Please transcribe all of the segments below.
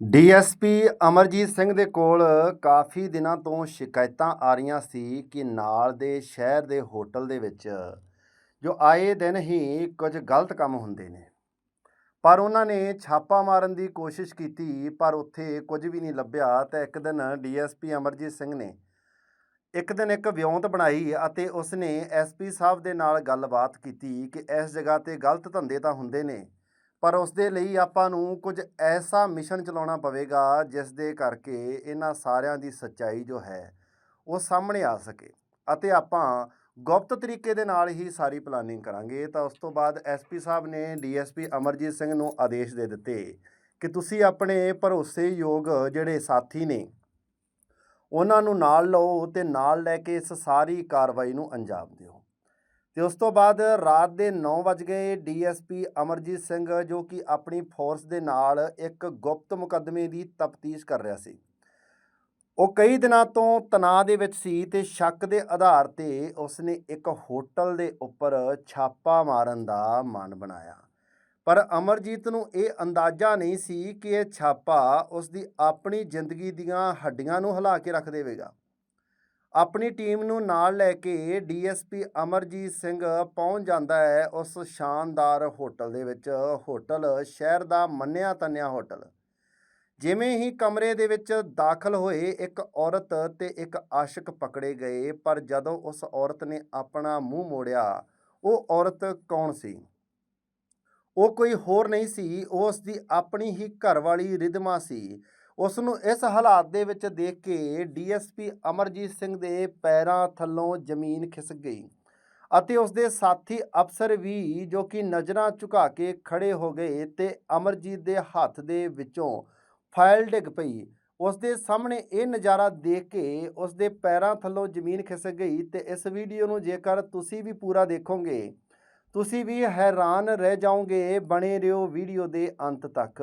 DSP Amarjit Singh ਦੇ ਕੋਲ ਕਾਫੀ ਦਿਨਾਂ ਤੋਂ ਸ਼ਿਕਾਇਤਾਂ ਆ ਰਹੀਆਂ ਸੀ ਕਿ ਨਾਲ ਦੇ ਸ਼ਹਿਰ ਦੇ ਹੋਟਲ ਦੇ ਵਿੱਚ ਜੋ ਆਏ ਦਿਨ ਹੀ ਕੁਝ ਗਲਤ ਕੰਮ ਹੁੰਦੇ ਨੇ। ਪਰ ਉਹਨਾਂ ਨੇ ਛਾਪਾ ਮਾਰਨ ਦੀ ਕੋਸ਼ਿਸ਼ ਕੀਤੀ, ਪਰ ਉੱਥੇ ਕੁਝ ਵੀ ਨਹੀਂ ਲੱਭਿਆ ਤਾਂ ਇੱਕ ਦਿਨ ਡੀਐਸਪੀ ਅਮਰਜੀਤ ਸਿੰਘ ਨੇ ਇੱਕ ਦਿਨ ਇੱਕ ਵਿਉਂਤ ਬਣਾਈ ਅਤੇ ਉਸਨੇ ਐਸਪੀ ਸਾਹਿਬ ਦੇ ਨਾਲ ਗੱਲਬਾਤ ਕੀਤੀ ਕਿ ਇਸ ਜਗ੍ਹਾ ਤੇ ਗਲਤ ਧੰਦੇ ਤਾਂ ਹੁੰਦੇ ਨੇ। ਪਰ ਉਸ ਦੇ ਲਈ ਆਪਾਂ ਨੂੰ ਕੁਝ ਐਸਾ ਮਿਸ਼ਨ ਚਲਾਉਣਾ ਪਵੇਗਾ, ਜਿਸ ਦੇ ਕਰਕੇ ਇਹਨਾਂ ਸਾਰਿਆਂ ਦੀ ਸੱਚਾਈ ਜੋ ਹੈ, ਉਹ ਸਾਹਮਣੇ ਆ ਸਕੇ। ਅਤੇ ਆਪਾਂ ਗੁਪਤ ਤਰੀਕੇ ਦੇ ਨਾਲ ਹੀ ਸਾਰੀ ਪਲਾਨਿੰਗ ਕਰਾਂਗੇ। ਤਾਂ ਉਸ ਤੋਂ ਬਾਅਦ ਐਸਪੀ ਸਾਹਿਬ ਨੇ ਡੀਐਸਪੀ ਅਮਰਜੀਤ ਸਿੰਘ ਨੂੰ ਆਦੇਸ਼ ਦੇ ਦਿੱਤੇ ਕਿ ਤੁਸੀਂ ਆਪਣੇ ਭਰੋਸੇਯੋਗ ਜਿਹੜੇ ਸਾਥੀ ਨੇ, ਉਹਨਾਂ ਨੂੰ ਨਾਲ ਲਓ ਤੇ ਨਾਲ ਲੈ ਕੇ ਇਸ ਸਾਰੀ ਕਾਰਵਾਈ ਨੂੰ ਅੰਜਾਮ ਦਿਓ। ਤੇ ਉਸ ਤੋਂ ਬਾਅਦ ਰਾਤ ਦੇ 9 ਵਜ ਗਏ ਡੀਐਸਪੀ ਅਮਰਜੀਤ ਸਿੰਘ, ਜੋ ਕਿ ਆਪਣੀ ਫੋਰਸ ਦੇ ਨਾਲ ਇੱਕ ਗੁਪਤ ਮੁਕੱਦਮੇ ਦੀ ਤਫਤੀਸ਼ ਕਰ ਰਿਹਾ ਸੀ। ਉਹ ਕਈ ਦਿਨਾਂ ਤੋਂ ਤਣਾਅ ਦੇ ਵਿੱਚ ਸੀ ਤੇ ਸ਼ੱਕ ਦੇ ਆਧਾਰ ਤੇ ਉਸਨੇ ਇੱਕ ਹੋਟਲ ਦੇ ਉੱਪਰ ਛਾਪਾ ਮਾਰਨ ਦਾ ਮਨ ਬਣਾਇਆ। ਪਰ ਅਮਰਜੀਤ ਨੂੰ ਇਹ ਅੰਦਾਜ਼ਾ ਨਹੀਂ ਸੀ ਕਿ ਇਹ ਛਾਪਾ ਉਸ ਦੀ ਆਪਣੀ ਜ਼ਿੰਦਗੀ ਦੀਆਂ ਹੱਡੀਆਂ ਨੂੰ ਹਿਲਾ ਕੇ ਰੱਖ ਦੇਵੇਗਾ। ਆਪਣੀ ਟੀਮ ਨੂੰ ਨਾਲ ਲੈ ਕੇ ਡੀਐਸਪੀ ਅਮਰਜੀਤ ਸਿੰਘ ਪਹੁੰਚ ਜਾਂਦਾ ਹੈ ਉਸ ਸ਼ਾਨਦਾਰ ਹੋਟਲ ਦੇ ਵਿੱਚ। ਹੋਟਲ ਸ਼ਹਿਰ ਦਾ ਮੰਨਿਆ ਤੰਨਿਆ ਹੋਟਲ। ਜਿਵੇਂ ਹੀ ਕਮਰੇ ਦੇ ਵਿੱਚ ਦਾਖਲ ਹੋਏ, ਇੱਕ ਔਰਤ ਤੇ ਇੱਕ ਆਸ਼ਿਕ ਪਕੜੇ ਗਏ, ਪਰ ਜਦੋਂ ਉਸ ਔਰਤ ਨੇ ਆਪਣਾ ਮੂੰਹ ਮੋੜਿਆ, ਉਹ ਔਰਤ ਕੌਣ ਸੀ? ਉਹ ਕੋਈ ਹੋਰ ਨਹੀਂ ਸੀ, ਉਹ ਉਸ ਦੀ ਆਪਣੀ ਹੀ ਘਰਵਾਲੀ ਰਿਦਮਾ ਸੀ। ਉਸ ਨੂੰ ਇਸ ਹਾਲਾਤ ਦੇ ਵਿੱਚ ਦੇਖ ਕੇ ਡੀਐਸਪੀ ਅਮਰਜੀਤ ਸਿੰਘ ਦੇ ਪੈਰਾਂ ਥੱਲੋਂ ਜ਼ਮੀਨ ਖਿਸਕ ਗਈ ਅਤੇ ਉਸ ਦੇ ਸਾਥੀ ਅਫਸਰ ਵੀ ਜੋ ਕਿ ਨਜ਼ਰਾਂ ਝੁਕਾ ਕੇ ਖੜੇ ਹੋ ਗਏ ਤੇ ਅਮਰਜੀਤ ਦੇ ਹੱਥ ਦੇ ਵਿੱਚੋਂ ਫਾਈਲ ਡਿੱਗ ਪਈ। ਉਸ ਦੇ ਸਾਹਮਣੇ ਇਹ ਨਜ਼ਾਰਾ ਦੇਖ ਕੇ ਉਸ ਦੇ ਪੈਰਾਂ ਥੱਲੋਂ ਜ਼ਮੀਨ ਖਿਸਕ ਗਈ ਤੇ ਇਸ ਵੀਡੀਓ ਨੂੰ ਜੇਕਰ ਤੁਸੀਂ ਵੀ ਪੂਰਾ ਦੇਖੋਗੇ, ਤੁਸੀਂ ਵੀ ਹੈਰਾਨ ਰਹਿ ਜਾਓਗੇ ਬਣੇ ਰਹੋ ਵੀਡੀਓ ਦੇ ਅੰਤ ਤੱਕ।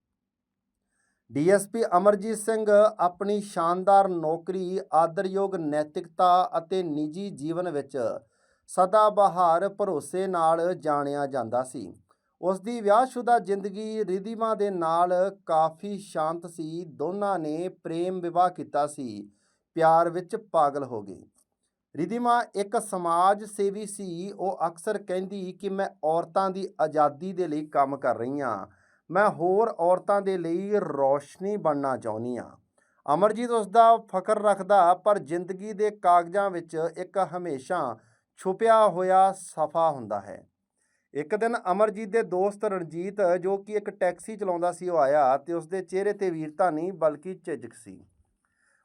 ਡੀਐਸਪੀ ਅਮਰਜੀਤ ਸਿੰਘ ਆਪਣੀ ਸ਼ਾਨਦਾਰ ਨੌਕਰੀ, ਆਦਰਯੋਗ ਨੈਤਿਕਤਾ ਅਤੇ ਨਿੱਜੀ ਜੀਵਨ ਵਿੱਚ ਸਦਾ ਬਹਾਰ ਭਰੋਸੇ ਨਾਲ ਜਾਣਿਆ ਜਾਂਦਾ ਸੀ। ਉਸ ਦੀ ਵਿਆਹਸ਼ੁਦਾ ਜ਼ਿੰਦਗੀ ਰਿਧਿਮਾ ਦੇ ਨਾਲ ਕਾਫੀ ਸ਼ਾਂਤ ਸੀ। ਦੋਨਾਂ ਨੇ ਪ੍ਰੇਮ ਵਿਵਾਹ ਕੀਤਾ ਸੀ। ਪਿਆਰ ਵਿੱਚ ਪਾਗਲ ਹੋ ਗਏ। ਰਿਧਿਮਾ ਇੱਕ ਸਮਾਜ ਸੇਵੀ ਸੀ। ਉਹ ਅਕਸਰ ਕਹਿੰਦੀ ਕਿ ਮੈਂ ਔਰਤਾਂ ਦੀ ਆਜ਼ਾਦੀ ਦੇ ਲਈ ਕੰਮ ਕਰ ਰਹੀ ਹਾਂ। ਮੈਂ ਹੋਰ ਔਰਤਾਂ ਦੇ ਲਈ ਰੌਸ਼ਨੀ ਬਣਨਾ ਚਾਹੁੰਦੀ ਹਾਂ। ਅਮਰਜੀਤ ਉਸ ਦਾ ਫਖਰ ਰੱਖਦਾ, ਪਰ ਜ਼ਿੰਦਗੀ ਦੇ ਕਾਗਜ਼ਾਂ ਵਿੱਚ ਇੱਕ ਹਮੇਸ਼ਾ ਛੁਪਿਆ ਹੋਇਆ ਸਫਾ ਹੁੰਦਾ ਹੈ। ਇੱਕ ਦਿਨ ਅਮਰਜੀਤ ਦੇ ਦੋਸਤ ਰਣਜੀਤ, ਜੋ ਕਿ ਇੱਕ ਟੈਕਸੀ ਚਲਾਉਂਦਾ ਸੀ, ਉਹ ਆਇਆ ਤੇ ਉਸ ਦੇ ਚਿਹਰੇ ਤੇ ਵੀਰਤਾ ਨਹੀਂ, ਬਲਕਿ ਝਿਜਕ ਸੀ।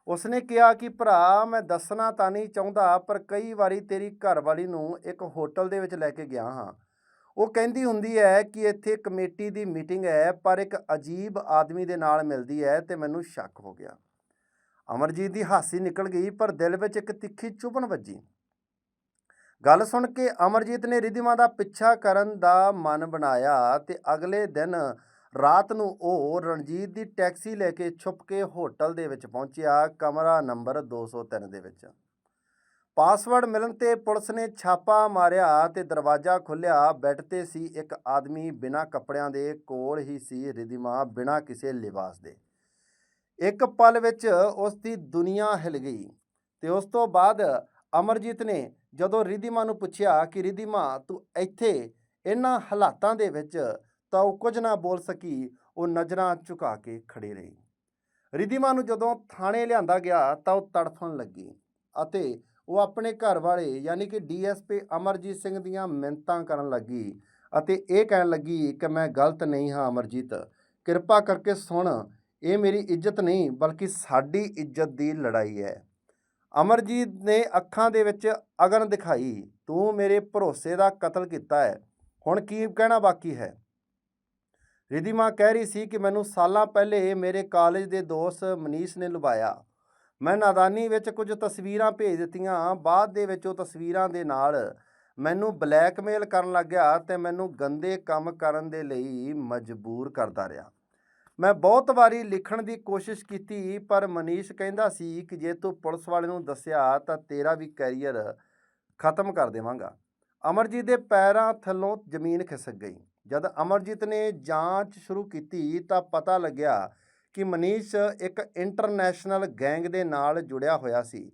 ਉਸਨੇ ਕਿਹਾ ਕਿ, ਭਰਾ, ਮੈਂ ਦੱਸਣਾ ਤਾਂ ਨਹੀਂ ਚਾਹੁੰਦਾ, ਪਰ ਕਈ ਵਾਰੀ ਤੇਰੀ ਘਰਵਾਲੀ ਨੂੰ ਇੱਕ ਹੋਟਲ ਦੇ ਵਿੱਚ ਲੈ ਕੇ ਗਿਆ ਹਾਂ। ਉਹ ਕਹਿੰਦੀ ਹੁੰਦੀ ਹੈ ਕਿ ਇੱਥੇ ਕਮੇਟੀ ਦੀ ਮੀਟਿੰਗ ਹੈ, ਪਰ ਇੱਕ ਅਜੀਬ ਆਦਮੀ ਦੇ ਨਾਲ ਮਿਲਦੀ ਹੈ ਤੇ ਮੈਨੂੰ ਸ਼ੱਕ ਹੋ ਗਿਆ। ਅਮਰਜੀਤ ਦੀ ਹਾਸੀ ਨਿਕਲ ਗਈ, ਪਰ ਦਿਲ ਵਿੱਚ ਇੱਕ ਤਿੱਖੀ ਚੁਭਣ ਵੱਜੀ। ਗੱਲ ਸੁਣ ਕੇ ਅਮਰਜੀਤ ਨੇ ਰਿਧਿਮਾ ਦਾ ਪਿੱਛਾ ਕਰਨ ਦਾ ਮਨ ਬਣਾਇਆ ਤੇ ਅਗਲੇ ਦਿਨ ਰਾਤ ਨੂੰ ਉਹ ਰਣਜੀਤ ਦੀ ਟੈਕਸੀ ਲੈ ਕੇ ਛੁਪ ਕੇ ਹੋਟਲ ਦੇ ਵਿੱਚ ਪਹੁੰਚਿਆ, ਕਮਰਾ ਨੰਬਰ 203 ਦੇ ਵਿੱਚ। ਪਾਸਵਰਡ ਮਿਲਣ ਤੇ ਪੁਲਿਸ ਨੇ ਛਾਪਾ ਮਾਰਿਆ ਤੇ ਦਰਵਾਜ਼ਾ ਖੁੱਲਿਆ ਬੈੱਡ ਤੇ ਸੀ ਇੱਕ ਆਦਮੀ। ਬਿਨਾਂ ਕੱਪੜਿਆਂ ਦੇ ਕੋਲ ਹੀ ਸੀ ਰਿਧਿਮਾ ਬਿਨਾਂ ਕਿਸੇ ਲਿਬਾਸ ਦੇ। ਇੱਕ ਪਲ ਵਿੱਚ ਉਸ ਦੀ ਦੁਨੀਆ ਹਿਲ ਗਈ ਤੇ ਉਸ ਤੋਂ ਬਾਅਦ ਅਮਰਜੀਤ ਨੇ ਜਦੋਂ ਰਿਧਿਮਾ ਨੂੰ ਪੁੱਛਿਆ ਕਿ ਰਿਧਿਮਾ ਤੂੰ ਇੱਥੇ ਇਹਨਾਂ ਹਾਲਾਤਾਂ ਦੇ ਵਿੱਚ ਤਾਂ ਉਹ ਕੁਝ ਨਾ ਬੋਲ ਸਕੀ, ਉਹ ਨਜ਼ਰਾਂ ਝੁਕਾ ਕੇ ਖੜੀ ਰਹੀ। ਰਿਧਿਮਾ ਨੂੰ ਜਦੋਂ ਥਾਣੇ ਲਿਆਂਦਾ ਗਿਆ ਤਾਂ ਉਹ ਤੜਫਣ ਲੱਗੀ ਅਤੇ ਉਹ ਆਪਣੇ ਘਰ ਵਾਲੇ, ਯਾਨੀ ਕਿ ਡੀਐਸਪੀ ਅਮਰਜੀਤ ਸਿੰਘ ਦੀਆਂ ਮਿੰਤਾਂ ਕਰਨ ਲੱਗੀ ਅਤੇ ਇਹ ਕਹਿਣ ਲੱਗੀ ਕਿ ਮੈਂ ਗਲਤ ਨਹੀਂ ਹਾਂ ਅਮਰਜੀਤ। ਕਿਰਪਾ ਕਰਕੇ ਸੁਣ, ਇਹ ਮੇਰੀ ਇੱਜ਼ਤ ਨਹੀਂ, ਬਲਕਿ ਸਾਡੀ ਇੱਜ਼ਤ ਦੀ ਲੜਾਈ ਹੈ। ਅਮਰਜੀਤ ਨੇ ਅੱਖਾਂ ਦੇ ਵਿੱਚ ਅਗਨ ਦਿਖਾਈ। ਤੂੰ ਮੇਰੇ ਭਰੋਸੇ ਦਾ ਕਤਲ ਕੀਤਾ ਹੈ। ਹੁਣ ਕੀ ਕਹਿਣਾ ਬਾਕੀ ਹੈ? ਰਿਧਿਮਾ ਕਹਿ ਰਹੀ ਸੀ ਕਿ ਮੈਨੂੰ ਸਾਲਾਂ ਪਹਿਲੇ ਮੇਰੇ ਕਾਲਜ ਦੇ ਦੋਸਤ ਮਨੀਸ਼ ਨੇ ਲੁਭਾਇਆ। ਮੈਂ ਨਾਦਾਨੀ ਵਿੱਚ ਕੁਝ ਤਸਵੀਰਾਂ ਭੇਜ ਦਿੱਤੀਆਂ। ਬਾਅਦ ਦੇ ਵਿੱਚ ਉਹ ਤਸਵੀਰਾਂ ਦੇ ਨਾਲ ਮੈਨੂੰ ਬਲੈਕਮੇਲ ਕਰਨ ਲੱਗਿਆ ਤੇ ਮੈਨੂੰ ਗੰਦੇ ਕੰਮ ਕਰਨ ਦੇ ਲਈ ਮਜਬੂਰ ਕਰਦਾ ਰਿਹਾ। ਮੈਂ ਬਹੁਤ ਵਾਰੀ ਲਿਖਣ ਦੀ ਕੋਸ਼ਿਸ਼ ਕੀਤੀ, ਪਰ ਮਨੀਸ਼ ਕਹਿੰਦਾ ਸੀ ਕਿ ਜੇ ਤੂੰ ਪੁਲਿਸ ਵਾਲੇ ਨੂੰ ਦੱਸਿਆ ਤਾਂ ਤੇਰਾ ਵੀ ਕੈਰੀਅਰ ਖਤਮ ਕਰ ਦੇਵਾਂਗਾ। ਅਮਰਜੀਤ ਦੇ ਪੈਰਾਂ ਥੱਲੋਂ ਜ਼ਮੀਨ ਖਿਸਕ ਗਈ। ਜਦ ਅਮਰਜੀਤ ਨੇ ਜਾਂਚ ਸ਼ੁਰੂ ਕੀਤੀ ਤਾਂ ਪਤਾ ਲੱਗਿਆ ਕਿ ਮਨੀਸ਼ ਇੱਕ ਇੰਟਰਨੈਸ਼ਨਲ ਗੈਂਗ ਦੇ ਨਾਲ ਜੁੜਿਆ ਹੋਇਆ ਸੀ।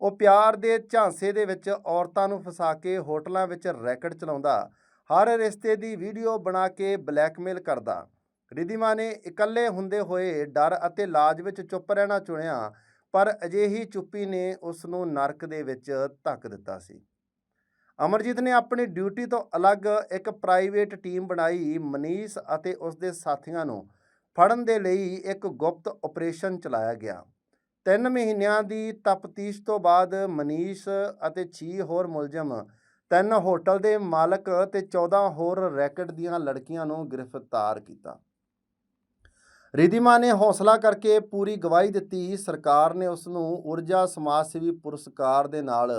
ਉਹ ਪਿਆਰ ਦੇ ਝਾਂਸੇ ਦੇ ਵਿੱਚ ਔਰਤਾਂ ਨੂੰ ਫਸਾ ਕੇ ਹੋਟਲਾਂ ਵਿੱਚ ਰੈਕਟ ਚਲਾਉਂਦਾ, ਹਰ ਰਿਸ਼ਤੇ ਦੀ ਵੀਡੀਓ ਬਣਾ ਕੇ ਬਲੈਕਮੇਲ ਕਰਦਾ। ਰਿਧਿਮਾ ਨੇ ਇਕੱਲੇ ਹੁੰਦੇ ਹੋਏ ਡਰ ਅਤੇ ਲਾਜ ਵਿੱਚ ਚੁੱਪ ਰਹਿਣਾ ਚੁਣਿਆ, ਪਰ ਅਜਿਹੀ ਚੁੱਪੀ ਨੇ ਉਸ ਨੂੰ ਨਰਕ ਦੇ ਵਿੱਚ ਧੱਕ ਦਿੱਤਾ ਸੀ। ਅਮਰਜੀਤ ਨੇ ਆਪਣੀ ਡਿਊਟੀ ਤੋਂ ਅਲੱਗ ਇੱਕ ਪ੍ਰਾਈਵੇਟ ਟੀਮ ਬਣਾਈ ਮਨੀਸ਼ ਅਤੇ ਉਸ ਦੇ ਸਾਥੀਆਂ ਨੂੰ। ਫੜਨ ਦੇ ਲਈ ਇੱਕ ਗੁਪਤ ਆਪਰੇਸ਼ਨ ਚਲਾਇਆ ਗਿਆ। ਤਿੰਨ ਮਹੀਨਿਆਂ ਦੀ ਤਫਤੀਸ਼ ਤੋਂ ਬਾਅਦ ਮਨੀਸ਼ ਅਤੇ 6 ਹੋਰ ਮੁਲਜ਼ਮ, ਤਿੰਨ ਹੋਟਲ ਦੇ ਮਾਲਕ ਤੇ 14 ਹੋਰ ਰੈਕਟ ਦੀਆਂ ਲੜਕੀਆਂ ਨੂੰ ਗ੍ਰਿਫਤਾਰ ਕੀਤਾ। ਰਿਧਿਮਾ ਨੇ ਹੌਸਲਾ ਕਰਕੇ ਪੂਰੀ ਗਵਾਹੀ ਦਿੱਤੀ। ਸਰਕਾਰ ਨੇ ਉਸ ਨੂੰ ਊਰਜਾ ਸਮਾਜ ਸੇਵੀ ਪੁਰਸਕਾਰ ਦੇ ਨਾਲ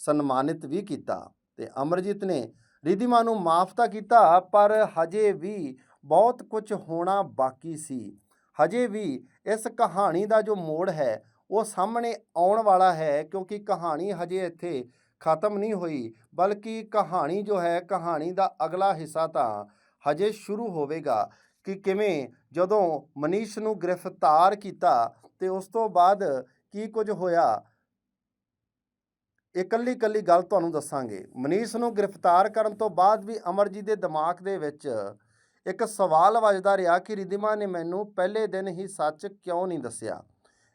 ਸਨਮਾਨਿਤ ਵੀ ਕੀਤਾ ਤੇ ਅਮਰਜੀਤ ਨੇ ਰਿਧਿਮਾ ਨੂੰ ਮਾਫ ਤਾਂ ਕੀਤਾ, ਪਰ ਹਜੇ ਵੀ ਬਹੁਤ ਕੁਝ ਹੋਣਾ ਬਾਕੀ ਸੀ। ਹਜੇ ਵੀ ਇਸ ਕਹਾਣੀ ਦਾ ਜੋ ਮੋੜ ਹੈ, ਉਹ ਸਾਹਮਣੇ ਆਉਣ ਵਾਲਾ ਹੈ ਕਿਉਂਕਿ ਕਹਾਣੀ ਹਜੇ ਇੱਥੇ ਖਤਮ ਨਹੀਂ ਹੋਈ, ਬਲਕਿ ਕਹਾਣੀ ਜੋ ਹੈ, ਕਹਾਣੀ ਦਾ ਅਗਲਾ ਹਿੱਸਾ ਤਾਂ ਹਜੇ ਸ਼ੁਰੂ ਹੋਵੇਗਾ ਕਿ ਕਿਵੇਂ ਜਦੋਂ ਮਨੀਸ਼ ਨੂੰ ਗ੍ਰਿਫਤਾਰ ਕੀਤਾ ਤੇ ਉਸ ਤੋਂ ਬਾਅਦ ਕੀ ਕੁਝ ਹੋਇਆ ਇਕੱਲੀ ਇਕੱਲੀ ਗੱਲ ਤੁਹਾਨੂੰ ਦੱਸਾਂਗੇ। ਮਨੀਸ਼ ਨੂੰ ਗ੍ਰਿਫਤਾਰ ਕਰਨ ਤੋਂ ਬਾਅਦ ਵੀ ਅਮਰਜੀਤ ਦੇ ਦਿਮਾਗ ਦੇ ਵਿੱਚ ਇੱਕ ਸਵਾਲ ਵੱਜਦਾ ਰਿਹਾ ਕਿ ਰਿਧਿਮਾ ਨੇ ਮੈਨੂੰ ਪਹਿਲੇ ਦਿਨ ਹੀ ਸੱਚ ਕਿਉਂ ਨਹੀਂ ਦੱਸਿਆ?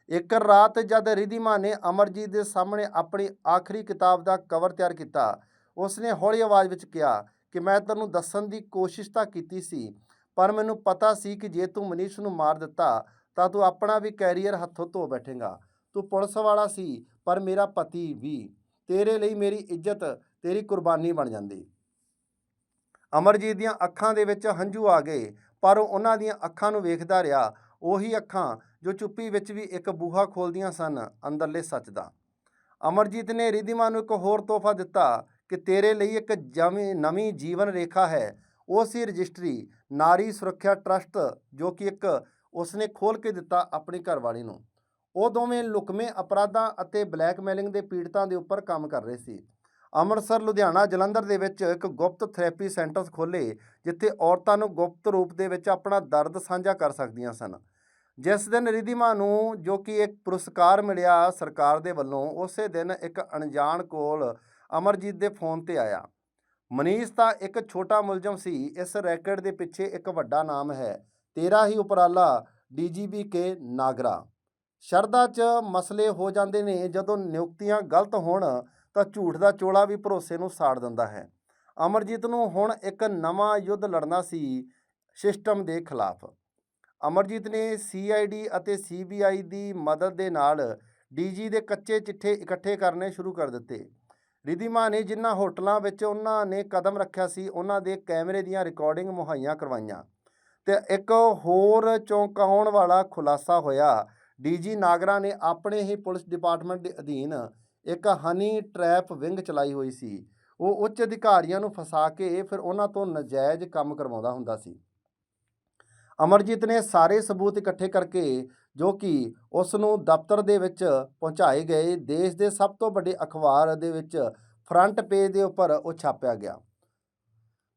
ਇੱਕ ਰਾਤ ਜਦ ਰਿਧਿਮਾ ਨੇ ਅਮਰਜੀਤ ਦੇ ਸਾਹਮਣੇ ਆਪਣੀ ਆਖਰੀ ਕਿਤਾਬ ਦਾ ਕਵਰ ਤਿਆਰ ਕੀਤਾ, ਉਸਨੇ ਹੌਲੀ ਆਵਾਜ਼ ਵਿੱਚ ਕਿਹਾ ਕਿ ਮੈਂ ਤੈਨੂੰ ਦੱਸਣ ਦੀ ਕੋਸ਼ਿਸ਼ ਤਾਂ ਕੀਤੀ ਸੀ, ਪਰ ਮੈਨੂੰ ਪਤਾ ਸੀ ਕਿ ਜੇ ਤੂੰ ਮਨੀਸ਼ ਨੂੰ ਮਾਰ ਦਿੱਤਾ, ਤਾਂ ਤੂੰ ਆਪਣਾ ਵੀ ਕੈਰੀਅਰ ਹੱਥੋਂ ਧੋ ਬੈਠੇਗਾ। ਤੂੰ ਪੁਲਿਸ ਵਾਲਾ ਸੀ, ਪਰ ਮੇਰਾ ਪਤੀ ਵੀ। ਤੇਰੇ ਲਈ ਮੇਰੀ ਇੱਜ਼ਤ, ਤੇਰੀ ਕੁਰਬਾਨੀ ਬਣ ਜਾਂਦੀ। ਅਮਰਜੀਤ ਦੀਆਂ ਅੱਖਾਂ ਦੇ ਵਿੱਚ ਹੰਝੂ ਆ ਗਏ, ਪਰ ਉਹ ਉਹਨਾਂ ਦੀਆਂ ਅੱਖਾਂ ਨੂੰ ਵੇਖਦਾ ਰਿਹਾ। ਉਹੀ ਅੱਖਾਂ ਜੋ ਚੁੱਪੀ ਵਿੱਚ ਵੀ ਇੱਕ ਬੂਹਾ ਖੋਲਦੀਆਂ ਸਨ, ਅੰਦਰਲੇ ਸੱਚ ਦਾ। ਅਮਰਜੀਤ ਨੇ ਰਿਧਿਮਾ ਨੂੰ ਇੱਕ ਹੋਰ ਤੋਹਫਾ ਦਿੱਤਾ ਕਿ ਤੇਰੇ ਲਈ ਇੱਕ ਜਮੀ ਨਵੀਂ ਜੀਵਨ ਰੇਖਾ ਹੈ। ਉਹ ਸੀ ਰਜਿਸਟਰੀ, ਨਾਰੀ ਸੁਰੱਖਿਆ ਟਰਸਟ, ਜੋ ਕਿ ਇੱਕ ਉਸਨੇ ਖੋਲ ਕੇ ਦਿੱਤਾ ਆਪਣੀ ਘਰਵਾਲੀ ਨੂੰ। ਉਹ ਦੋਵੇਂ ਲੁਕਵੇਂ ਅਪਰਾਧਾਂ ਅਤੇ ਬਲੈਕਮੇਲਿੰਗ ਦੇ ਪੀੜਤਾਂ ਦੇ ਉੱਪਰ ਕੰਮ ਕਰ ਰਹੇ ਸੀ। ਅੰਮ੍ਰਿਤਸਰ, ਲੁਧਿਆਣਾ ਜਲੰਧਰ ਦੇ ਵਿੱਚ ਇੱਕ ਗੁਪਤ ਥੈਰੇਪੀ ਸੈਂਟਰਸ ਖੋਲੇ ਜਿੱਥੇ ਔਰਤਾਂ ਨੂੰ ਗੁਪਤ ਰੂਪ ਦੇ ਵਿੱਚ ਆਪਣਾ ਦਰਦ ਸਾਂਝਾ ਕਰ ਸਕਦੀਆਂ ਸਨ। ਜਿਸ ਦਿਨ ਰਿਧਿਮਾ ਨੂੰ, ਜੋ ਕਿ ਇੱਕ ਪੁਰਸਕਾਰ ਮਿਲਿਆ ਸਰਕਾਰ ਦੇ ਵੱਲੋਂ, ਉਸੇ ਦਿਨ ਇੱਕ ਅਣਜਾਣ ਕੋਲ ਅਮਰਜੀਤ ਦੇ ਫੋਨ ਤੇ ਆਇਆ। ਮਨੀਸ਼ ਤਾਂ ਇੱਕ ਛੋਟਾ ਮੁਲਜ਼ਮ ਸੀ, ਇਸ ਰੈਕਟ ਦੇ ਪਿੱਛੇ ਇੱਕ ਵੱਡਾ ਨਾਮ ਹੈ, ਤੇਰਾ ਹੀ ਉਪਰਾਲਾ, ਡੀਜੀਪੀ ਕੇ ਨਾਗਰਾ। ਸ਼ਰਧਾ 'ਚ ਮਸਲੇ ਹੋ ਜਾਂਦੇ ਨੇ ਜਦੋਂ ਨਿਯੁਕਤੀਆਂ ਗਲਤ ਹੋਣ ਤਾਂ ਝੂਠ ਦਾ ਚੋਲਾ ਵੀ ਭਰੋਸੇ ਨੂੰ ਸਾੜ ਦਿੰਦਾ ਹੈ। ਅਮਰਜੀਤ ਨੂੰ ਹੁਣ ਇੱਕ ਨਵਾਂ ਯੁੱਧ ਲੜਨਾ ਸੀ ਸਿਸਟਮ ਦੇ ਖਿਲਾਫ। ਅਮਰਜੀਤ ਨੇ ਸੀਆਈਡੀ ਅਤੇ ਸੀਬੀਆਈ ਦੀ ਮਦਦ ਦੇ ਨਾਲ ਡੀਜੀ ਦੇ ਕੱਚੇ ਚਿੱਠੇ ਇਕੱਠੇ ਕਰਨੇ ਸ਼ੁਰੂ ਕਰ ਦਿੱਤੇ। ਰਿਧਿਮਾ ਨੇ ਜਿਨ੍ਹਾਂ ਹੋਟਲਾਂ ਵਿੱਚ ਉਹਨਾਂ ਨੇ ਕਦਮ ਰੱਖਿਆ ਸੀ, ਉਹਨਾਂ ਦੇ ਕੈਮਰੇ ਦੀਆਂ ਰਿਕਾਰਡਿੰਗ ਮੁਹੱਈਆ ਕਰਵਾਈਆਂ। ਤੇ ਇੱਕ ਹੋਰ ਚੌਂਕਾਉਣ ਵਾਲਾ ਖੁਲਾਸਾ ਹੋਇਆ। ਡੀਜੀ ਨਾਗਰਾ ਨੇ ਆਪਣੇ ਹੀ ਪੁਲਿਸ ਡਿਪਾਰਟਮੈਂਟ ਦੇ ਅਧੀਨ ਇੱਕ ਹਨੀ ਟ੍ਰੈਪ ਵਿੰਗ ਚਲਾਈ ਹੋਈ ਸੀ। ਉਹ ਉੱਚ ਅਧਿਕਾਰੀਆਂ ਨੂੰ ਫਸਾ ਕੇ ਫਿਰ ਉਹਨਾਂ ਤੋਂ ਨਜਾਇਜ਼ ਕੰਮ ਕਰਵਾਉਂਦਾ ਹੁੰਦਾ ਸੀ। ਅਮਰਜੀਤ ਨੇ ਸਾਰੇ ਸਬੂਤ ਇਕੱਠੇ ਕਰਕੇ ਜੋ ਕਿ ਉਸ ਨੂੰ ਦਫ਼ਤਰ ਦੇ ਵਿੱਚ ਪਹੁੰਚਾਏ ਗਏ, ਦੇਸ਼ ਦੇ ਸਭ ਤੋਂ ਵੱਡੇ ਅਖਬਾਰ ਦੇ ਵਿੱਚ ਫਰੰਟ ਪੇਜ ਦੇ ਉੱਪਰ ਉਹ ਛਾਪਿਆ ਗਿਆ।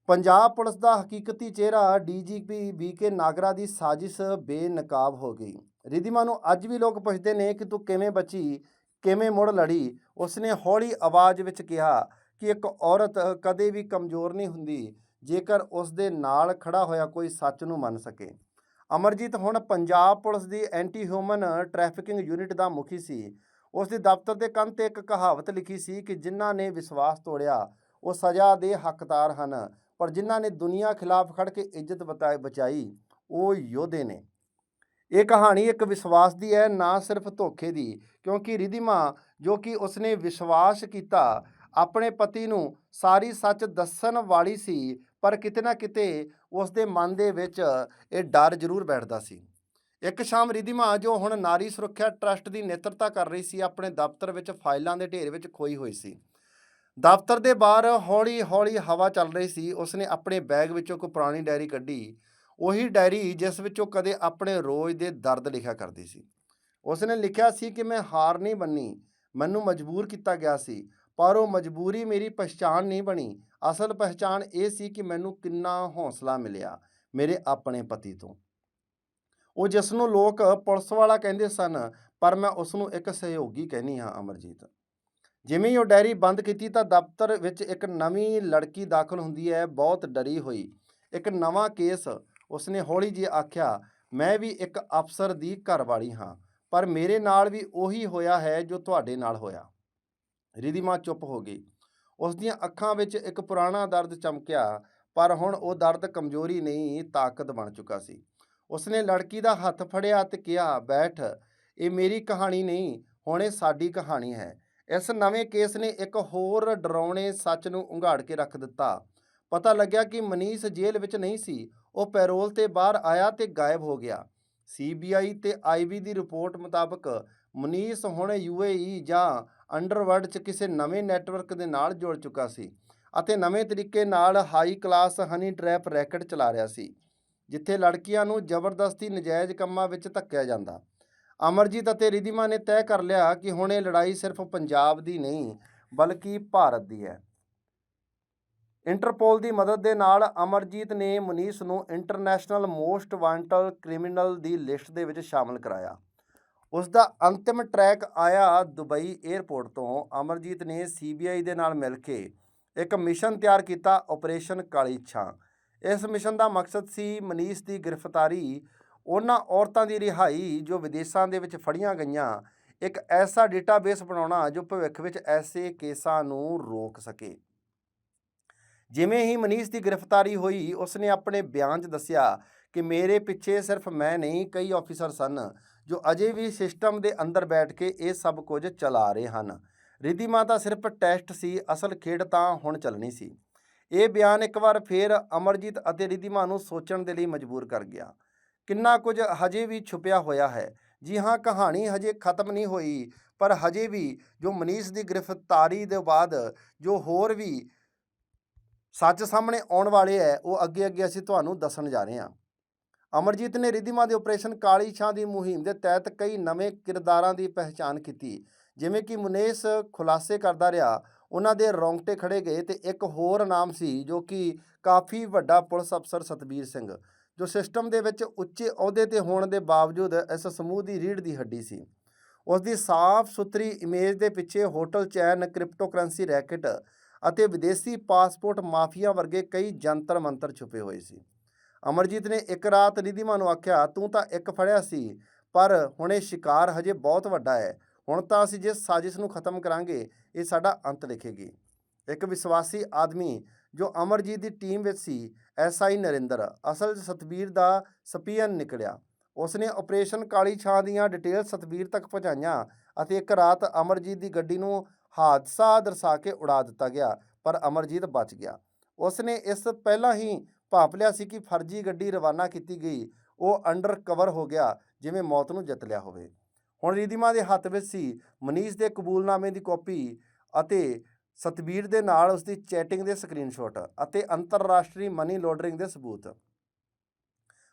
ਪੰਜਾਬ ਪੁਲਿਸ ਦਾ ਹਕੀਕਤੀ ਚਿਹਰਾ ਡੀਜੀਪੀ ਬੀਕੇ ਨਾਗਰਾ ਦੀ ਸਾਜ਼ਿਸ਼ ਬੇਨਕਾਬ ਹੋ ਗਈ। ਰਿਧਿਮਾ ਨੂੰ ਅੱਜ ਵੀ ਲੋਕ ਪੁੱਛਦੇ ਨੇ ਕਿ ਤੂੰ ਕਿਵੇਂ ਬਚੀ? ਕਿਵੇਂ ਮੁੜ ਲੜੀ? ਉਸਨੇ ਹੌਲੀ ਆਵਾਜ਼ ਵਿੱਚ ਕਿਹਾ ਕਿ ਇੱਕ ਔਰਤ ਕਦੇ ਵੀ ਕਮਜ਼ੋਰ ਨਹੀਂ ਹੁੰਦੀ, ਜੇਕਰ ਉਸ ਦੇ ਨਾਲ ਖੜਾ ਹੋਇਆ ਕੋਈ ਸੱਚ ਨੂੰ ਮੰਨ ਸਕੇ। ਅਮਰਜੀਤ ਹੁਣ ਪੰਜਾਬ ਪੁਲਿਸ ਦੀ ਐਂਟੀ ਹਿਊਮਨ ਟ੍ਰੈਫਿਕਿੰਗ ਯੂਨਿਟ ਦਾ ਮੁਖੀ ਸੀ। ਉਸ ਦੇ ਦਫ਼ਤਰ ਦੇ ਕੰਧ ਤੇ ਇੱਕ ਕਹਾਵਤ ਲਿਖੀ ਸੀ ਕਿ ਜਿਨ੍ਹਾਂ ਨੇ ਵਿਸ਼ਵਾਸ ਤੋੜਿਆ, ਉਹ ਸਜ਼ਾ ਦੇ ਹੱਕਦਾਰ ਹਨ, ਪਰ ਜਿਨ੍ਹਾਂ ਨੇ ਦੁਨੀਆ ਖਿਲਾਫ ਖੜ ਕੇ ਇੱਜ਼ਤ ਬਤਾਏ ਬਚਾਈ, ਉਹ ਯੋਧੇ ਨੇ। ਇਹ ਕਹਾਣੀ ਇੱਕ ਵਿਸ਼ਵਾਸ ਦੀ ਹੈ, ਨਾ ਸਿਰਫ ਧੋਖੇ ਦੀ, ਕਿਉਂਕਿ ਰਿਧਿਮਾ ਜੋ ਕਿ ਉਸਨੇ ਵਿਸ਼ਵਾਸ ਕੀਤਾ, ਆਪਣੇ ਪਤੀ ਨੂੰ ਸਾਰੀ ਸੱਚ ਦੱਸਣ ਵਾਲੀ ਸੀ, ਪਰ ਕਿਤੇ ਨਾ ਕਿਤੇ ਉਸਦੇ ਮਨ ਦੇ ਵਿੱਚ ਇਹ ਡਰ ਜ਼ਰੂਰ ਬੈਠਦਾ ਸੀ। ਇੱਕ ਸ਼ਾਮ ਰਿਧਿਮਾ ਜੋ ਹੁਣ ਨਾਰੀ ਸੁਰੱਖਿਆ ਟਰਸਟ ਦੀ ਨੇਤਰਤਾ ਕਰ ਰਹੀ ਸੀ, ਆਪਣੇ ਦਫ਼ਤਰ ਵਿੱਚ ਫਾਈਲਾਂ ਦੇ ਢੇਰ ਵਿੱਚ ਖੋਈ ਹੋਈ ਸੀ। ਦਫ਼ਤਰ ਦੇ ਬਾਹਰ ਹੌਲੀ-ਹੌਲੀ ਹਵਾ ਚੱਲ ਰਹੀ ਸੀ, ਉਸਨੇ ਆਪਣੇ ਬੈਗ ਵਿੱਚੋਂ ਕੋਈ ਪੁਰਾਣੀ ਡਾਇਰੀ ਕੱਢੀ ਉਹੀ ਡਾਇਰੀ ਜਿਸ ਵਿੱਚ ਉਹ ਕਦੇ ਆਪਣੇ ਰੋਜ਼ ਦੇ ਦਰਦ ਲਿਖਿਆ ਕਰਦੀ ਸੀ। ਉਸਨੇ ਲਿਖਿਆ ਸੀ ਕਿ ਮੈਂ ਹਾਰ ਨਹੀਂ ਬੰਨੀ, ਮੈਨੂੰ ਮਜਬੂਰ ਕੀਤਾ ਗਿਆ ਸੀ, ਪਰ ਉਹ ਮਜਬੂਰੀ ਮੇਰੀ ਪਛਾਣ ਨਹੀਂ ਬਣੀ। ਅਸਲ ਪਹਿਚਾਣ ਇਹ ਸੀ ਕਿ ਮੈਨੂੰ ਕਿੰਨਾ ਹੌਸਲਾ ਮਿਲਿਆ ਮੇਰੇ ਆਪਣੇ ਪਤੀ ਤੋਂ। ਉਹ ਜਿਸ ਨੂੰ ਲੋਕ ਪੁਲਿਸ ਵਾਲਾ ਕਹਿੰਦੇ ਸਨ, ਪਰ ਮੈਂ ਉਸ ਨੂੰ ਇੱਕ ਸਹਿਯੋਗੀ ਕਹਿੰਦੀ ਹਾਂ, ਅਮਰਜੀਤ। ਜਿਵੇਂ ਹੀ ਉਹ ਡਾਇਰੀ ਬੰਦ ਕੀਤੀ ਤਾਂ ਦਫ਼ਤਰ ਵਿੱਚ ਇੱਕ ਨਵੀਂ ਲੜਕੀ ਦਾਖਲ ਹੁੰਦੀ ਹੈ, ਬਹੁਤ ਡਰੀ ਹੋਈ। ਇੱਕ ਨਵਾਂ ਕੇਸ ਉਸਨੇ ਹੌਲੀ ਜਿਹੀ ਆਖਿਆ, ਮੈਂ ਵੀ ਇੱਕ ਅਫਸਰ ਦੀ ਘਰਵਾਲੀ ਹਾਂ, ਪਰ ਮੇਰੇ ਨਾਲ ਵੀ ਉਹੀ ਹੋਇਆ ਹੈ ਜੋ ਤੁਹਾਡੇ ਨਾਲ ਹੋਇਆ। ਰਿਧਿਮਾ ਚੁੱਪ ਹੋ ਗਈ। ਉਸ ਦੀਆਂ ਅੱਖਾਂ ਵਿੱਚ ਇੱਕ ਪੁਰਾਣਾ ਦਰਦ ਚਮਕਿਆ, ਪਰ ਹੁਣ ਉਹ ਦਰਦ ਕਮਜ਼ੋਰੀ ਨਹੀਂ, ਤਾਕਤ ਬਣ ਚੁੱਕਾ ਸੀ। ਉਸਨੇ ਲੜਕੀ ਦਾ ਹੱਥ ਫੜਿਆ ਤੇ ਕਿਹਾ, ਬੈਠ, ਇਹ ਮੇਰੀ ਕਹਾਣੀ ਨਹੀਂ, ਹੁਣ ਇਹ ਸਾਡੀ ਕਹਾਣੀ ਹੈ। ਇਸ ਨਵੇਂ ਕੇਸ ਨੇ ਇੱਕ ਹੋਰ ਡਰਾਉਣੇ ਸੱਚ ਨੂੰ ਉਘਾੜ ਕੇ ਰੱਖ ਦਿੱਤਾ। ਪਤਾ ਲੱਗਿਆ ਕਿ ਮਨੀਸ਼ ਜੇਲ੍ਹ ਵਿੱਚ ਨਹੀਂ ਸੀ ਉਹ ਪੈਰੋਲ ਤੇ ਬਾਹਰ ਆਇਆ ਤੇ ਗਾਇਬ ਹੋ ਗਿਆ। ਸੀਬੀਆਈ ਤੇ ਆਈਬੀ ਦੀ ਰਿਪੋਰਟ ਮੁਤਾਬਕ ਮਨੀਸ਼ ਹੁਣ ਯੂਏਈ ਜਾਂ ਅੰਡਰਵਰਲਡ 'ਚ ਕਿਸੇ ਨਵੇਂ ਨੈਟਵਰਕ ਦੇ ਨਾਲ ਜੁੜ ਚੁੱਕਾ ਸੀ ਅਤੇ ਨਵੇਂ ਤਰੀਕੇ ਨਾਲ high class honey trap racket ਚਲਾ ਰਿਹਾ ਸੀ, ਜਿੱਥੇ ਲੜਕੀਆਂ ਨੂੰ ਜ਼ਬਰਦਸਤੀ ਨਜਾਇਜ਼ ਕੰਮਾਂ ਵਿੱਚ ਧੱਕਿਆ ਜਾਂਦਾ। ਅਮਰਜੀਤ ਅਤੇ ਰਿਧਿਮਾ ਨੇ ਤੈਅ ਕਰ ਲਿਆ ਕਿ ਹੁਣ ਇਹ ਲੜਾਈ ਸਿਰਫ ਪੰਜਾਬ ਦੀ ਨਹੀਂ, ਬਲਕਿ ਭਾਰਤ ਦੀ ਹੈ। ਇੰਟਰਪੋਲ ਦੀ ਮਦਦ ਦੇ ਨਾਲ ਅਮਰਜੀਤ ਨੇ ਮਨੀਸ਼ ਨੂੰ ਇੰਟਰਨੈਸ਼ਨਲ ਮੋਸਟ ਵਾਂਟਡ ਕ੍ਰਿਮੀਨਲ ਦੀ ਲਿਸਟ ਦੇ ਵਿੱਚ ਸ਼ਾਮਲ ਕਰਾਇਆ। ਉਸ ਦਾ ਅੰਤਿਮ ਟਰੈਕ ਆਇਆ ਦੁਬਈ 에ਅਰਪੋਰਟ ਤੋਂ। ਅਮਰਜੀਤ ਨੇ ਸੀਬੀਆਈ ਦੇ ਨਾਲ ਮਿਲ ਕੇ ਇੱਕ ਮਿਸ਼ਨ ਤਿਆਰ ਕੀਤਾ ਆਪਰੇਸ਼ਨ ਕਾਲੀ ਛਾਂ। ਇਸ ਮਿਸ਼ਨ ਦਾ ਮਕਸਦ ਸੀ ਮਨੀਸ਼ ਦੀ ਗ੍ਰਿਫਤਾਰੀ। ਉਹਨਾਂ ਔਰਤਾਂ ਦੀ ਰਿਹਾਈ ਜੋ ਵਿਦੇਸ਼ਾਂ ਦੇ ਵਿੱਚ ਫੜੀਆਂ ਗਈਆਂ, ਇੱਕ ਐਸਾ ਡੇਟਾਬੇਸ ਬਣਾਉਣਾ ਜੋ ਭਵਿੱਖ ਵਿੱਚ ਐਸੇ ਕੇਸਾਂ ਨੂੰ ਰੋਕ ਸਕੇ। ਜਿਵੇਂ ਹੀ ਮਨੀਸ਼ ਦੀ ਗ੍ਰਿਫਤਾਰੀ ਹੋਈ, ਉਸਨੇ ਆਪਣੇ ਬਿਆਨ 'ਚ ਦੱਸਿਆ ਕਿ ਮੇਰੇ ਪਿੱਛੇ ਸਿਰਫ ਮੈਂ ਨਹੀਂ, ਕਈ ਆਫੀਸਰ ਸਨ ਜੋ ਅਜੇ ਵੀ ਸਿਸਟਮ ਦੇ ਅੰਦਰ ਬੈਠ ਕੇ ਇਹ ਸਭ ਕੁਝ ਚਲਾ ਰਹੇ ਹਨ। ਰਿਧਿਮਾ ਤਾਂ ਸਿਰਫ ਟੈਸਟ ਸੀ, ਅਸਲ ਖੇਡ ਤਾਂ ਹੁਣ ਚੱਲਣੀ ਸੀ। ਇਹ ਬਿਆਨ ਇੱਕ ਵਾਰ ਫੇਰ ਅਮਰਜੀਤ ਅਤੇ ਰਿਧਿਮਾ ਨੂੰ ਸੋਚਣ ਦੇ ਲਈ ਮਜਬੂਰ ਕਰ ਗਿਆ। ਕਿੰਨਾ ਕੁਝ ਹਜੇ ਵੀ ਛੁਪਿਆ ਹੋਇਆ ਹੈ। ਜੀ ਹਾਂ, ਕਹਾਣੀ ਹਜੇ ਖਤਮ ਨਹੀਂ ਹੋਈ, ਪਰ ਹਜੇ ਵੀ ਜੋ ਮਨੀਸ਼ ਦੀ ਗ੍ਰਿਫਤਾਰੀ ਦੇ ਬਾਅਦ ਜੋ ਹੋਰ ਵੀ ਸੱਚ ਸਾਹਮਣੇ ਆਉਣ ਵਾਲੇ ਹੈ, ਉਹ ਅੱਗੇ ਅੱਗੇ ਅਸੀਂ ਤੁਹਾਨੂੰ ਦੱਸਣ ਜਾ ਰਹੇ ਹਾਂ। ਅਮਰਜੀਤ ਨੇ ਰਿਧਿਮਾ ਦੇ ਆਪਰੇਸ਼ਨ ਕਾਲੀ ਛਾਂ ਦੀ ਮੁਹਿੰਮ ਦੇ ਤਹਿਤ ਕਈ ਨਵੇਂ ਕਿਰਦਾਰਾਂ ਦੀ ਪਹਿਚਾਣ ਕੀਤੀ। ਜਿਵੇਂ ਕਿ ਮੁਨੇਸ਼ ਖੁਲਾਸੇ ਕਰਦਾ ਰਿਹਾ, ਉਹਨਾਂ ਦੇ ਰੌਂਗਟੇ ਖੜੇ ਗਏ ਤੇ ਇੱਕ ਹੋਰ ਨਾਮ ਸੀ ਜੋ ਕਿ ਕਾਫੀ ਵੱਡਾ ਪੁਲਿਸ ਅਫਸਰ ਸਤਬੀਰ ਸਿੰਘ, ਜੋ ਸਿਸਟਮ ਦੇ ਵਿੱਚ ਉੱਚੇ ਅਹੁਦੇ ਤੇ ਹੋਣ ਦੇ ਬਾਵਜੂਦ ਇਸ ਸਮੂਹ ਦੀ ਰੀੜ ਦੀ ਹੱਡੀ ਸੀ। ਉਸ ਦੀ ਸਾਫ਼ ਸੁਥਰੀ ਇਮੇਜ ਦੇ ਪਿੱਛੇ ਹੋਟਲ ਚੈਨ ਕ੍ਰਿਪਟੋਕਰੰਸੀ ਰੈਕਟ ਅਤੇ ਵਿਦੇਸ਼ੀ ਪਾਸਪੋਰਟ ਮਾਫੀਆ ਵਰਗੇ ਕਈ ਜੰਤਰ ਮੰਤਰ ਛੁਪੇ ਹੋਏ ਸੀ। ਅਮਰਜੀਤ ਨੇ ਇੱਕ ਰਾਤ ਨਿਧੀਮਾ ਨੂੰ ਆਖਿਆ, ਤੂੰ ਤਾਂ ਇੱਕ ਫੜਿਆ ਸੀ, ਪਰ ਹੁਣ ਇਹ ਸ਼ਿਕਾਰ ਹਜੇ ਬਹੁਤ ਵੱਡਾ ਹੈ। ਹੁਣ ਤਾਂ ਅਸੀਂ ਜਿਸ ਸਾਜ਼ਿਸ਼ ਨੂੰ ਖਤਮ ਕਰਾਂਗੇ, ਇਹ ਸਾਡਾ ਅੰਤ ਲਿਖੇਗੀ ਇੱਕ ਵਿਸ਼ਵਾਸੀ ਆਦਮੀ ਜੋ ਅਮਰਜੀਤ ਦੀ ਟੀਮ ਵਿੱਚ ਸੀ ਐਸਆਈ ਨਰਿੰਦਰ, ਅਸਲ 'ਚ ਸਤਬੀਰ ਦਾ ਸਪੀਅਨ ਨਿਕਲਿਆ। ਉਸਨੇ ਆਪਰੇਸ਼ਨ ਕਾਲੀ ਛਾਂ ਦੀਆਂ ਡਿਟੇਲ ਸਤਬੀਰ ਤੱਕ ਪਹੁੰਚਾਈਆਂ ਅਤੇ ਇੱਕ ਰਾਤ ਅਮਰਜੀਤ ਦੀ ਗੱਡੀ ਨੂੰ ਹਾਦਸਾ ਦਰਸਾ ਕੇ ਉਡਾ ਦਿੱਤਾ ਗਿਆ, ਪਰ ਅਮਰਜੀਤ ਬਚ ਗਿਆ। ਉਸਨੇ ਇਸ ਪਹਿਲਾਂ ਹੀ ਭਾਪ ਲਿਆ ਸੀ ਕਿ ਫਰਜ਼ੀ ਗੱਡੀ ਰਵਾਨਾ ਕੀਤੀ ਗਈ। ਉਹ ਅੰਡਰ ਕਵਰ ਹੋ ਗਿਆ, ਜਿਵੇਂ ਮੌਤ ਨੂੰ ਜਿੱਤ ਲਿਆ ਹੋਵੇ। ਹੁਣ ਰਿਧਿਮਾ ਦੇ ਹੱਥ ਵਿੱਚ ਸੀ ਮਨੀਸ਼ ਦੇ ਕਬੂਲਨਾਮੇ ਦੀ ਕਾਪੀ ਅਤੇ ਸਤਬੀਰ ਦੇ ਨਾਲ ਉਸ ਦੀ ਚੈਟਿੰਗ ਦੇ ਸਕਰੀਨਸ਼ਾਟ ਅਤੇ ਅੰਤਰਰਾਸ਼ਟਰੀ ਮਨੀ ਲਾਂਡਰਿੰਗ ਦੇ ਸਬੂਤ।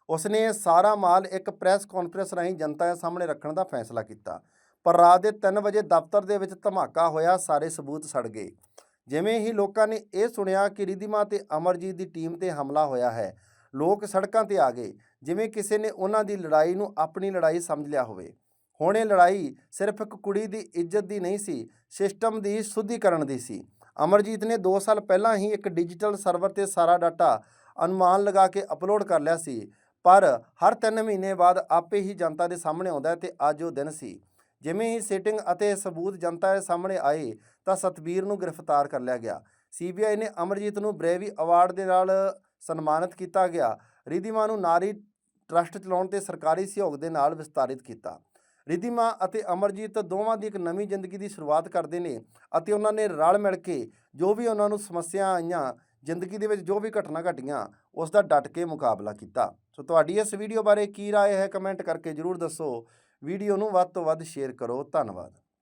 ਉਸਨੇ ਸਾਰਾ ਮਾਲ ਇੱਕ ਪ੍ਰੈਸ ਕਾਨਫਰੰਸ ਰਾਹੀਂ ਜਨਤਾ ਦੇ ਸਾਹਮਣੇ ਰੱਖਣ ਦਾ ਫੈਸਲਾ ਕੀਤਾ। ਪਰ ਰਾਤ ਦੇ 3 ਵਜੇ ਦਫ਼ਤਰ ਦੇ ਵਿੱਚ ਧਮਾਕਾ ਹੋਇਆ, ਸਾਰੇ ਸਬੂਤ ਸੜ ਗਏ। ਜਿਵੇਂ ਹੀ ਲੋਕਾਂ ਨੇ ਇਹ ਸੁਣਿਆ ਕਿ ਰਿਧਿਮਾ ਤੇ ਅਮਰਜੀਤ ਦੀ ਟੀਮ ਤੇ ਹਮਲਾ ਹੋਇਆ ਹੈ, ਲੋਕ ਸੜਕਾਂ ਤੇ ਆ ਗਏ। ਜਿਵੇਂ ਕਿਸੇ ਨੇ ਉਹਨਾਂ ਦੀ ਲੜਾਈ ਨੂੰ ਆਪਣੀ ਲੜਾਈ ਸਮਝ ਲਿਆ ਹੋਵੇ। ਹੁਣ ਇਹ ਲੜਾਈ ਸਿਰਫ ਇੱਕ ਕੁੜੀ ਦੀ ਇੱਜ਼ਤ ਦੀ ਨਹੀਂ ਸੀ, ਸਿਸਟਮ ਦੀ ਸੁੱਧੀਕਰਨ ਦੀ ਸੀ। ਅਮਰਜੀਤ ਨੇ 2 ਸਾਲ ਪਹਿਲਾਂ ਹੀ ਇੱਕ ਡਿਜੀਟਲ ਸਰਵਰ ਤੇ ਸਾਰਾ ਡਾਟਾ ਅਨੁਮਾਨ ਲਗਾ ਕੇ ਅਪਲੋਡ ਕਰ ਲਿਆ ਸੀ, ਪਰ ਹਰ 3 ਮਹੀਨੇ ਬਾਅਦ ਆਪੇ ਹੀ ਜਨਤਾ ਦੇ ਸਾਹਮਣੇ ਆਉਂਦਾ ਹੈ ਤੇ ਅੱਜ ਉਹ ਦਿਨ ਸੀ। ਜਿਵੇਂ ਹੀ ਸੈਟਿੰਗ ਅਤੇ ਸਬੂਤ ਜਨਤਾ ਦੇ ਸਾਹਮਣੇ ਆਏ ਤਾਂ ਸਤਬੀਰ ਨੂੰ ਗ੍ਰਿਫਤਾਰ ਕਰ ਲਿਆ ਗਿਆ ਸੀਬੀਆਈ ਨੇ ਅਮਰਜੀਤ ਨੂੰ ਬ੍ਰੇਵੀ ਅਵਾਰਡ ਦੇ ਨਾਲ ਸਨਮਾਨਿਤ ਕੀਤਾ ਗਿਆ ਰਿਧਿਮਾ ਨੂੰ ਨਾਰੀ ਟਰਸਟ ਚਲਾਉਣ ਤੇ ਸਰਕਾਰੀ ਸਹਿਯੋਗ ਦੇ ਨਾਲ ਵਿਸਤਾਰਿਤ ਕੀਤਾ ਰਿਧਿਮਾ ਅਤੇ ਅਮਰਜੀਤ ਦੋਵਾਂ ਦੀ ਇੱਕ ਨਵੀਂ ਜ਼ਿੰਦਗੀ ਦੀ ਸ਼ੁਰੂਆਤ ਕਰਦੇ ਨੇ ਅਤੇ ਉਹਨਾਂ ਨੇ ਰਲ ਮਿਲ ਕੇ ਜੋ ਵੀ ਉਹਨਾਂ ਨੂੰ ਸਮੱਸਿਆ ਆਈਆਂ ਜ਼ਿੰਦਗੀ ਦੇ ਵਿੱਚ ਜੋ ਵੀ ਘਟਨਾ ਘਟੀਆਂ ਉਸ ਦਾ ਡਟ ਕੇ ਮੁਕਾਬਲਾ ਕੀਤਾ ਸੋ ਤੁਹਾਡੀ ਇਸ ਵੀਡੀਓ ਬਾਰੇ ਕੀ رائے ਹੈ ਕਮੈਂਟ ਕਰਕੇ ਜਰੂਰ ਦੱਸੋ ਵੀਡੀਓ ਨੂੰ ਵੱਧ ਤੋਂ ਵੱਧ ਸ਼ੇਅਰ ਕਰੋ। ਧੰਨਵਾਦ।